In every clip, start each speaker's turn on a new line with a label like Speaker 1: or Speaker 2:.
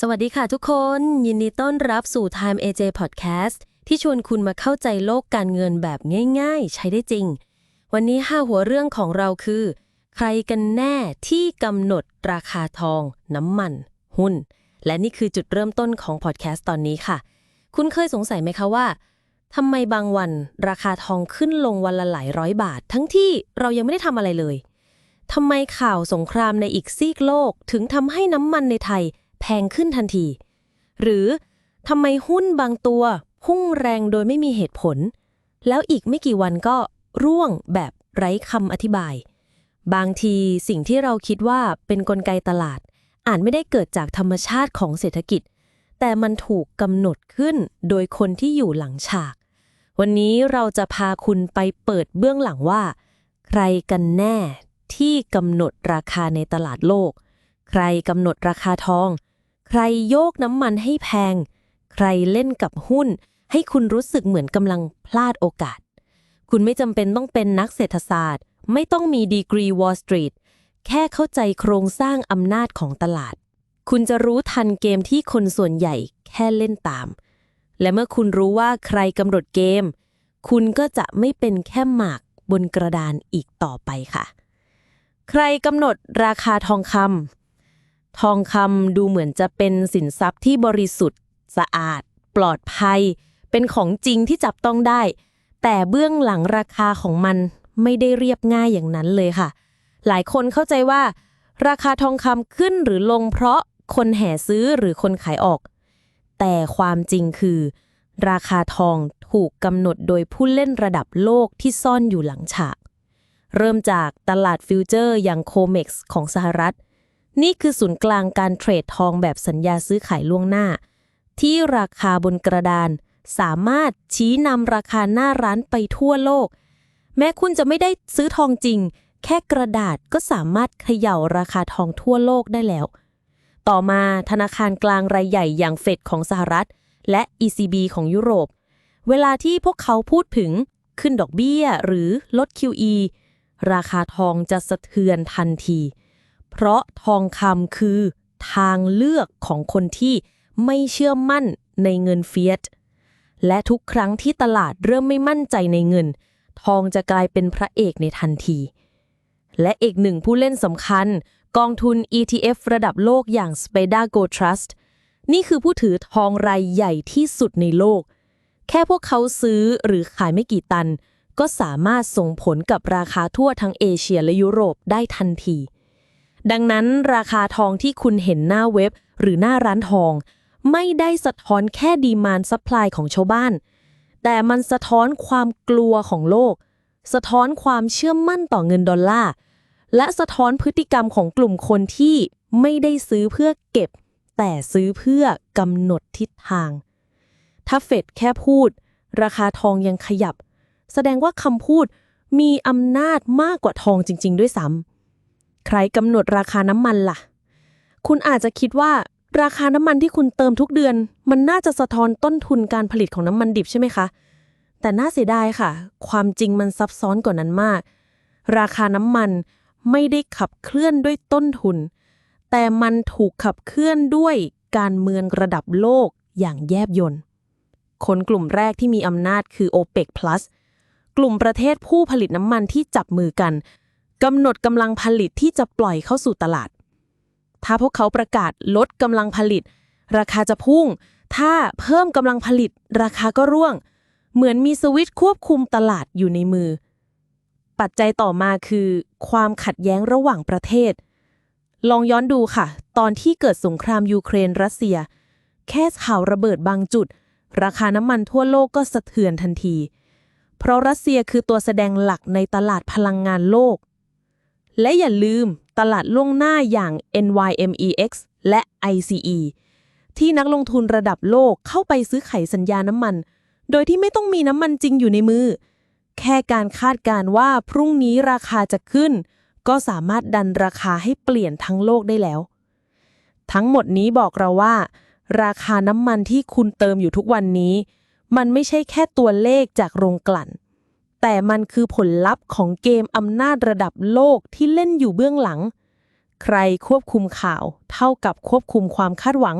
Speaker 1: สวัสดีค่ะทุกคน ยินดีต้อนรับสู่ Time AJ Podcast ที่ชวนคุณมาเข้าใจโลกการเงินแบบง่าย ๆ ใช้ได้จริง วันนี้ห้าหัวเรื่องของเราคือ ใครกันแน่ที่กำหนดราคาทอง น้ำมัน หุ้น และนี่คือจุดเริ่มต้นของพอดแคสต์ตอนนี้ค่ะ คุณเคยสงสัยไหมคะว่าทำไมบางวันราคาทองขึ้นลงวันละหลายร้อยบาท ทั้งที่เรายังไม่ได้ทำอะไรเลยทำไมข่าวสงครามในอีกซีกโลก ถึงทำให้น้ำมันในไทย แพงขึ้นทันที หรือทำไมหุ้นบางตัวพุ่งแรงโดยไม่มีเหตุผล แล้วอีกไม่กี่วันก็ร่วงแบบไร้คำอธิบาย บางทีสิ่งที่เราคิดว่าเป็นนกลไกตลาด อาจไม่ได้เกิดจากธรรมชาติของเศรษฐกิจ แต่มันถูกกำหนดขึ้นโดยคนที่อยู่หลังฉาก วันนี้เราจะพาคุณไปเปิดเบื้องหลังว่า ใครกันแน่ที่กำหนดราคาในตลาดโลก ใครกำหนดราคาทอง ใครโยกน้ำมันให้แพง ใครเล่นกับหุ้น ให้คุณรู้สึกเหมือนกำลังพลาดโอกาส คุณไม่จำเป็นต้องเป็นนักเศรษฐศาสตร์ ไม่ต้องมีดีกรี Wall Street แค่เข้าใจโครงสร้างอำนาจของตลาด คุณจะรู้ทันเกมที่คนส่วนใหญ่แค่เล่นตาม และเมื่อคุณรู้ว่าใครกำหนดเกม คุณก็จะไม่เป็นแค่หมากบนกระดานอีกต่อไปค่ะ ใครกำหนดราคาทองคำ ทองคำดูเหมือนจะเป็นสินทรัพย์ที่บริสุทธิ์ สะอาด ปลอดภัย เป็นของจริงที่จับต้องได้ แต่เบื้องหลังราคาของมันไม่ได้เรียบง่ายอย่างนั้นเลยค่ะ หลายคนเข้าใจว่า ราคาทองคำขึ้นหรือลงเพราะคนแห่ซื้อหรือคนขายออก แต่ความจริงคือ ราคาทองถูกกำหนดโดยผู้เล่นระดับโลกที่ซ่อนอยู่หลังฉาก เริ่มจากตลาดฟิวเจอร์อย่างโคเม็กซ์ของสหรัฐ นี่คือศูนย์กลางการเทรดทองแบบสัญญาซื้อขายล่วงหน้า ที่ราคาบนกระดาน สามารถชี้นำราคาหน้าร้านไปทั่วโลก แม้คุณจะไม่ได้ซื้อทองจริง แค่กระดาษก็สามารถเขย่าราคาทองทั่วโลกได้แล้ว ต่อมาธนาคารกลางรายใหญ่อย่างเฟดของสหรัฐ และ ECB ของยุโรป เวลาที่พวกเขาพูดถึงขึ้นดอกเบี้ยหรือลด QE ราคาทองจะสะเทือนทันที เพราะทองคำคือทางเลือกของคนที่ไม่เชื่อมั่นในเงินเฟียสและทุกครั้งที่ตลาดเริ่มไม่มั่นใจในเงิน ทองจะกลายเป็นพระเอกในทันที และอีกหนึ่งผู้เล่นสำคัญ กองทุน ETF ระดับโลกอย่าง Speda Gold Trust นี่คือผู้ถือทองรายใหญ่ที่สุดในโลก แค่พวกเขาซื้อหรือขายไม่กี่ตัน ก็สามารถส่งผลกับราคาทั่วทั้งเอเชียและยุโรปได้ทันที ดังนั้นราคาทองที่คุณเห็นหน้าเว็บ หรือหน้าร้านทอง ไม่ได้สะท้อนแค่ดีมานซัพพลายของชาวบ้าน แต่มันสะท้อนความกลัวของโลก สะท้อนความเชื่อมั่นต่อเงินดอลลาร์ และสะท้อนพฤติกรรมของกลุ่มคนที่ไม่ได้ซื้อเพื่อเก็บ แต่ซื้อเพื่อกำหนดทิศทาง ถ้าเฟดแค่พูด ราคาทองยังขยับ แสดงว่าคำพูดมีอำนาจมากกว่าทองจริง ๆ ด้วยซ้ำ ใครกำหนดราคาน้ำมันล่ะ คุณอาจจะคิดว่าราคาน้ำมันที่คุณเติมทุกเดือน มันน่าจะสะท้อนต้นทุนการผลิตของน้ำมันดิบใช่ไหมคะ แต่น่าเสียดายค่ะ ความจริงมันซับซ้อนกว่านั้นมาก ราคาน้ำมันไม่ได้ขับเคลื่อนด้วยต้นทุน แต่มันถูกขับเคลื่อนด้วยการเมืองระดับโลกอย่างแยบยลคนกลุ่มแรกที่มีอำนาจคือ OPEC Plus กลุ่มประเทศผู้ผลิตน้ำมันที่จับมือกัน กำหนดกำลังผลิตที่จะปล่อยเข้าสู่ตลาด ถ้าพวกเขาประกาศลดกำลังผลิต ราคาจะพุ่ง ถ้าเพิ่มกำลังผลิต ราคาก็ร่วง เหมือนมีสวิตช์ควบคุมตลาดอยู่ในมือ ปัจจัยต่อมาคือ ความขัดแย้งระหว่างประเทศ ลองย้อนดูค่ะ ตอนที่เกิดสงครามยูเครนรัสเซีย แค่ข่าวระเบิดบางจุด ราคาน้ำมันทั่วโลกก็สะเทือนทันที เพราะรัสเซียคือตัวแสดงหลักในตลาดพลังงานโลก และอย่าลืมตลาดล่วงหน้าอย่าง NYMEX และ ICE ที่นักลงทุนระดับโลกเข้าไปซื้อขายสัญญาน้ำมัน โดยที่ไม่ต้องมีน้ำมันจริงอยู่ในมือ แค่การคาดการว่าพรุ่งนี้ราคาจะขึ้น ก็สามารถดันราคาให้เปลี่ยนทั้งโลกได้แล้ว ทั้งหมดนี้บอกเราว่า ราคาน้ำมันที่คุณเติมอยู่ทุกวันนี้ มันไม่ใช่แค่ตัวเลขจากโรงกลั่น แต่มันคือผลลัพธ์ของเกมอำนาจระดับโลกที่เล่นอยู่เบื้องหลัง ใครควบคุมข่าว เท่ากับควบคุมความคาดหวัง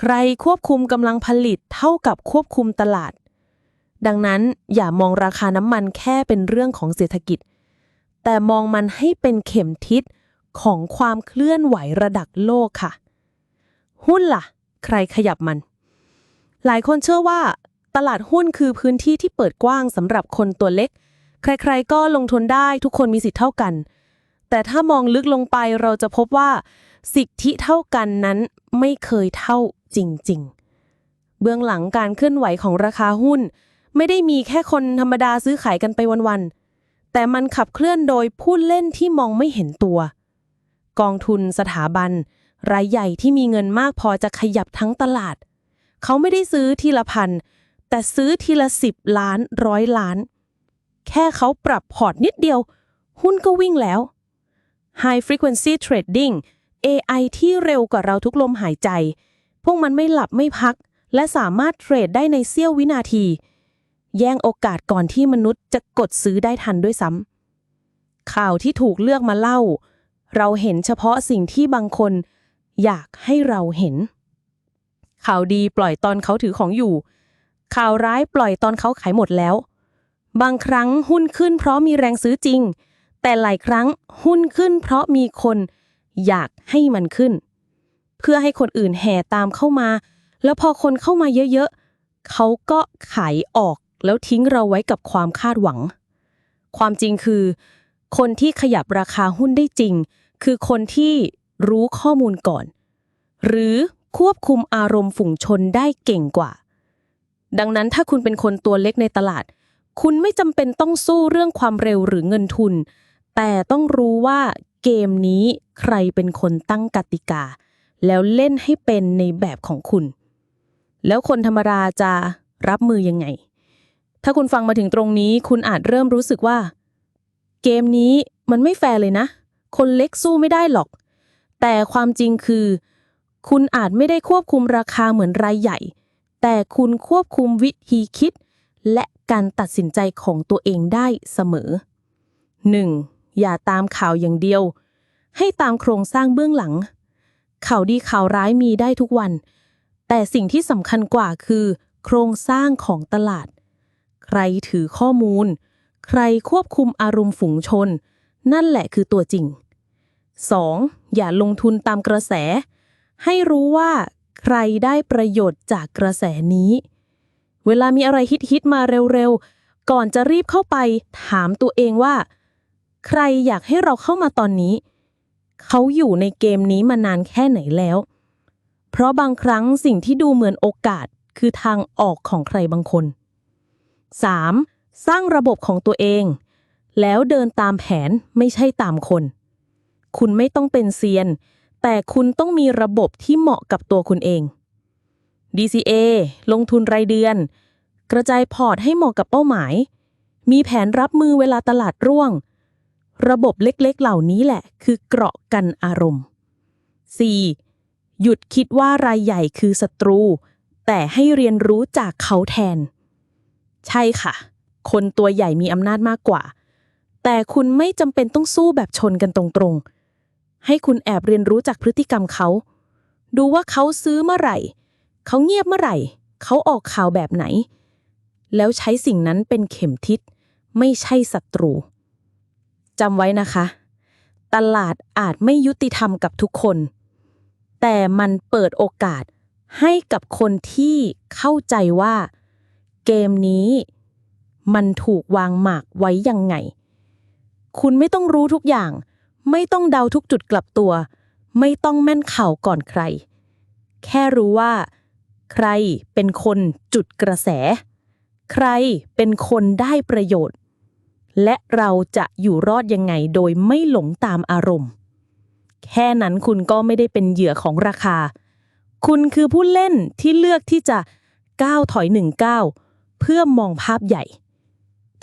Speaker 2: ใครควบคุมกำลังผลิต เท่ากับควบคุมตลาด ดังนั้นอย่ามองราคาน้ำมันแค่เป็นเรื่องของเศรษฐกิจ แต่มองมันให้เป็นเข็มทิศของความเคลื่อนไหวระดับโลกค่ะ หุ้นล่ะ ใครขยับมัน หลายคนเชื่อว่า ตลาดหุ้นคือพื้นที่ที่เปิดกว้างสำหรับคนตัวเล็ก ใครๆ ก็ลงทุนได้ทุกคนมีสิทธิ์เท่ากัน แต่ถ้ามองลึกลงไปเราจะพบว่า สิทธิเท่ากันนั้นไม่เคยเท่าจริง ๆ เบื้องหลังการเคลื่อนไหวของราคาหุ้น ไม่ได้มีแค่คนธรรมดาซื้อขายกันไปวันๆ แต่มันขับเคลื่อนโดยผู้เล่นที่มองไม่เห็นตัว กองทุนสถาบัน รายใหญ่ที่มีเงินมากพอจะขยับทั้งตลาด เขาไม่ได้ซื้อทีละพัน แต่ซื้อทีละสิบล้านร้อยล้าน แค่เขาปรับพอร์ตนิดเดียว หุ้นก็วิ่งแล้ว High Frequency Trading AI ที่เร็วกว่าเราทุกลมหายใจ พวกมันไม่หลับไม่พัก และสามารถเทรดได้ในเสี้ยววินาที แย่งโอกาสก่อนที่มนุษย์จะกดซื้อได้ทันด้วยซ้ำข่าวที่ถูกเลือกมาเล่า เราเห็นเฉพาะสิ่งที่บางคน อยากให้เราเห็น ข่าวดีปล่อยตอนเขาถือของอยู่ ข่าวร้ายปล่อยตอนเขาขายหมดแล้ว บางครั้งหุ้นขึ้นเพราะมีแรงซื้อจริง แต่หลายครั้งหุ้นขึ้นเพราะมีคนอยากให้มันขึ้น เพื่อให้คนอื่นแห่ตามเข้ามา แล้วพอคนเข้ามาเยอะๆ เขาก็ขายออกแล้วทิ้งเราไว้กับความคาดหวัง ความจริงคือ คนที่ขยับราคาหุ้นได้จริง คือคนที่รู้ข้อมูลก่อน หรือควบคุมอารมณ์ฝูงชนได้เก่งกว่า ดังนั้นถ้าคุณเป็นคนตัวเล็กในตลาด คุณไม่จำเป็นต้องสู้เรื่องความเร็วหรือเงินทุน แต่ต้องรู้ว่าเกมนี้ใครเป็นคนตั้งกติกา แล้วเล่นให้เป็นในแบบของคุณ แล้วคนธรรมดาจะรับมือยังไง ถ้าคุณฟังมาถึงตรงนี้ คุณอาจเริ่มรู้สึกว่า เกมนี้มันไม่แฟร์เลยนะ คนเล็กสู้ไม่ได้หรอก แต่ความจริงคือ คุณอาจไม่ได้ควบคุมราคาเหมือนรายใหญ่ แต่คุณควบคุมวิธีคิด และการตัดสินใจของตัวเองได้เสมอ 1. อย่าตามข่าวอย่างเดียว ให้ตามโครงสร้างเบื้องหลัง ข่าวดีข่าวร้ายมีได้ทุกวัน แต่สิ่งที่สำคัญกว่าคือ โครงสร้างของตลาด ใครถือข้อมูล ใครควบคุมอารมณ์ฝูงชน นั่นแหละคือตัวจริง 2. อย่าลงทุนตามกระแส ให้รู้ว่า ใครได้ประโยชน์จากกระแสนี้ เวลามีอะไรฮิตๆมาเร็วๆ ก่อนจะรีบเข้าไปถามตัวเองว่า ใครอยากให้เราเข้ามาตอนนี้ เขาอยู่ในเกมนี้มานานแค่ไหนแล้ว เพราะบางครั้งสิ่งที่ดูเหมือนโอกาสคือทางออกของใครบางคน 3. สร้างระบบของตัวเอง แล้วเดินตามแผนไม่ใช่ตามคน คุณไม่ต้องเป็นเซียน แต่คุณต้องมีระบบที่เหมาะกับตัวคุณเอง DCA ลงทุนรายเดือน กระจายพอร์ตให้เหมาะกับเป้าหมาย มีแผนรับมือเวลาตลาดร่วง ระบบเล็กๆ เหล่านี้แหละ คือเกราะกันอารมณ์ 4. หยุดคิดว่ารายใหญ่คือศัตรู แต่ให้เรียนรู้จากเขาแทน ใช่ค่ะ คนตัวใหญ่มีอำนาจมากกว่า แต่คุณไม่จำเป็นต้องสู้แบบชนกันตรงๆ ให้คุณแอบเรียนรู้จากพฤติกรรมเขา ดูว่าเขาซื้อเมื่อไหร่ เขาเงียบเมื่อไหร่ เขาออกข่าวแบบไหน แล้วใช้สิ่งนั้นเป็นเข็มทิศ ไม่ใช่ศัตรูจำไว้นะคะ ตลาดอาจไม่ยุติธรรมกับทุกคน แต่มันเปิดโอกาสให้กับคนที่เข้าใจว่า เกมนี้มันถูกวางหมากไว้ยังไง คุณไม่ต้องรู้ทุกอย่าง ไม่ต้องเดาทุกจุดกลับตัว ไม่ต้องแม่นข่าวก่อนใคร แค่รู้ว่า ใครเป็นคนจุดกระแส ใครเป็นคนได้ประโยชน์ และเราจะอยู่รอดยังไงโดยไม่หลงตามอารมณ์ แค่นั้นคุณก็ไม่ได้เป็นเหยื่อของราคา คุณคือผู้เล่นที่เลือกที่จะก้าวถอยหนึ่งก้าวเพื่อมองภาพใหญ่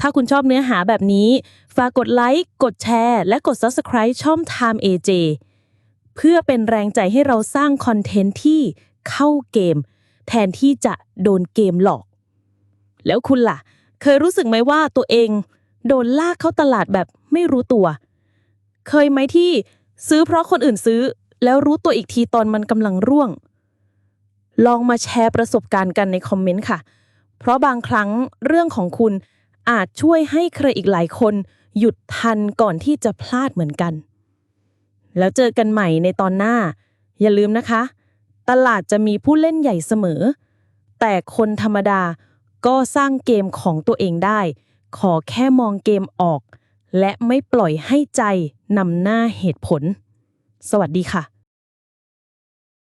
Speaker 2: ถ้าคุณชอบเนื้อหาแบบนี้ ฝากกดไลค์ กดแชร์ และกด Subscribe ช่อง Time AJ เพื่อเป็นแรงใจให้เราสร้างคอนเทนต์ที่เข้าเกม แทนที่จะโดนเกมหลอก แล้วคุณล่ะ เคยรู้สึกไหมว่าตัวเอง โดนลากเข้าตลาดแบบไม่รู้ตัว เคยไหมที่ซื้อเพราะคนอื่นซื้อ แล้วรู้ตัวอีกทีตอนมันกำลังร่วง ลองมาแชร์ประสบการณ์กันในคอมเมนต์ค่ะ เพราะบางครั้งเรื่องของคุณ อาจช่วยให้ใครอีกหลายคน หยุดทันก่อนที่จะพลาดเหมือนกัน แล้วเจอกันใหม่ในตอนหน้า อย่าลืมนะคะ ตลาดจะมีผู้เล่นใหญ่เสมอ แต่คนธรรมดาก็สร้างเกมของตัวเองได้ ขอแค่มองเกมออก และไม่ปล่อยให้ใจนำหน้าเหตุผล สวัสดีค่ะ